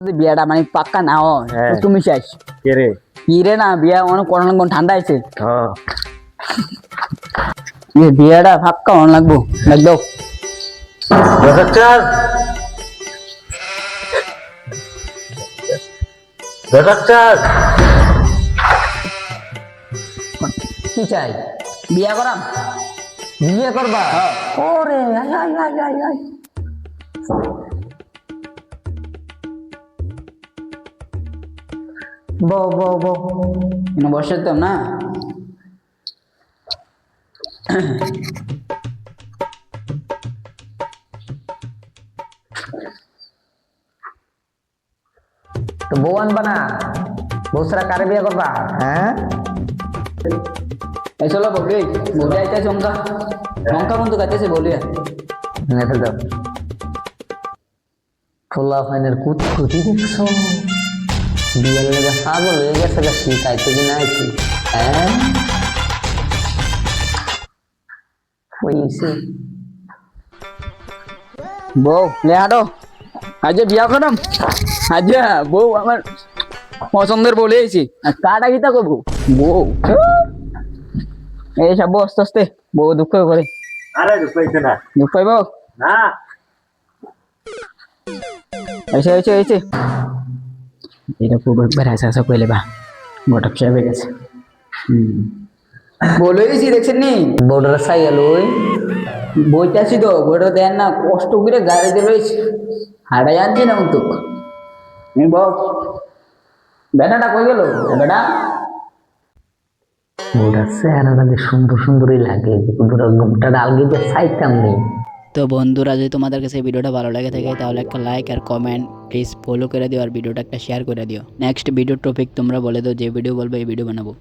যদি বিয়াটা মানে পাক্কা না হয় হ্যাঁ। তো তুমি শেষ কে রে? কি রে না বিয়া অনেক করোনা লাগবো ঠান্ডা আছে হ্যাঁ। এ বিয়াটা পাক্কা অন লাগবো লাগবো। ডাক্তার ডাক্তার কি চাই? বিয়া করাম? বিয়ে করবা? ওরে আয় আয় আয় আয়। আয় বো বো বো। এনে বসে তো না। তো বউ আনবা না? বউ সারা কারে বিয়ে করবা? হ্যাঁ? এই চলো বলি বলি আইতে চমকা লঙ্কা বন্ধু কাছে বলি নেতে দাও। ফুলা ফাইনের কুতকুতি দেখছ? বিয়ের লেগে পাগল হয়ে গেছে গা শিখাইতে কি হ্যাঁ? বউ লে হাঁটো আজ বিয়া করাম আজ বউ আমার পছন্দের বলে এসেছি। আর কাটা গীতা করব বউ এই সব আস্তে আস্তে বউ দুঃখ করে। আরে ঢুকাইছে না। দুঃখ না। এসে এসে এসে এটা খুব একবার হাসা হাসা কইলে বা খেয়ে হয়ে গেছে। দেখছেন নি? বর্ডার সাইয়া লই বইটাছি তো বইটা দেন না কষ্ট করে গাড়িতে রয়েছে। হাঁটা যাচ্ছি না আমি বল। বেটাটা কই গেল? বেটা। চেহারাটা সুন্দর সুন্দরই লাগে। গোমটা ডাল গিয়ে সাইতাম নেই তো বন্ধুরা, যদি তোমাদের কাছে ভিডিওটা ভালো লাগে থাকে, তাহলে একটা লাইক আর কমেন্ট প্লিজ ফলো করে দিও আর ভিডিওটা একটা শেয়ার করে দিও। নেক্সট ভিডিও টপিক তোমরা বলে দাও, যে ভিডিও বলব, এই ভিডিও বানাবো।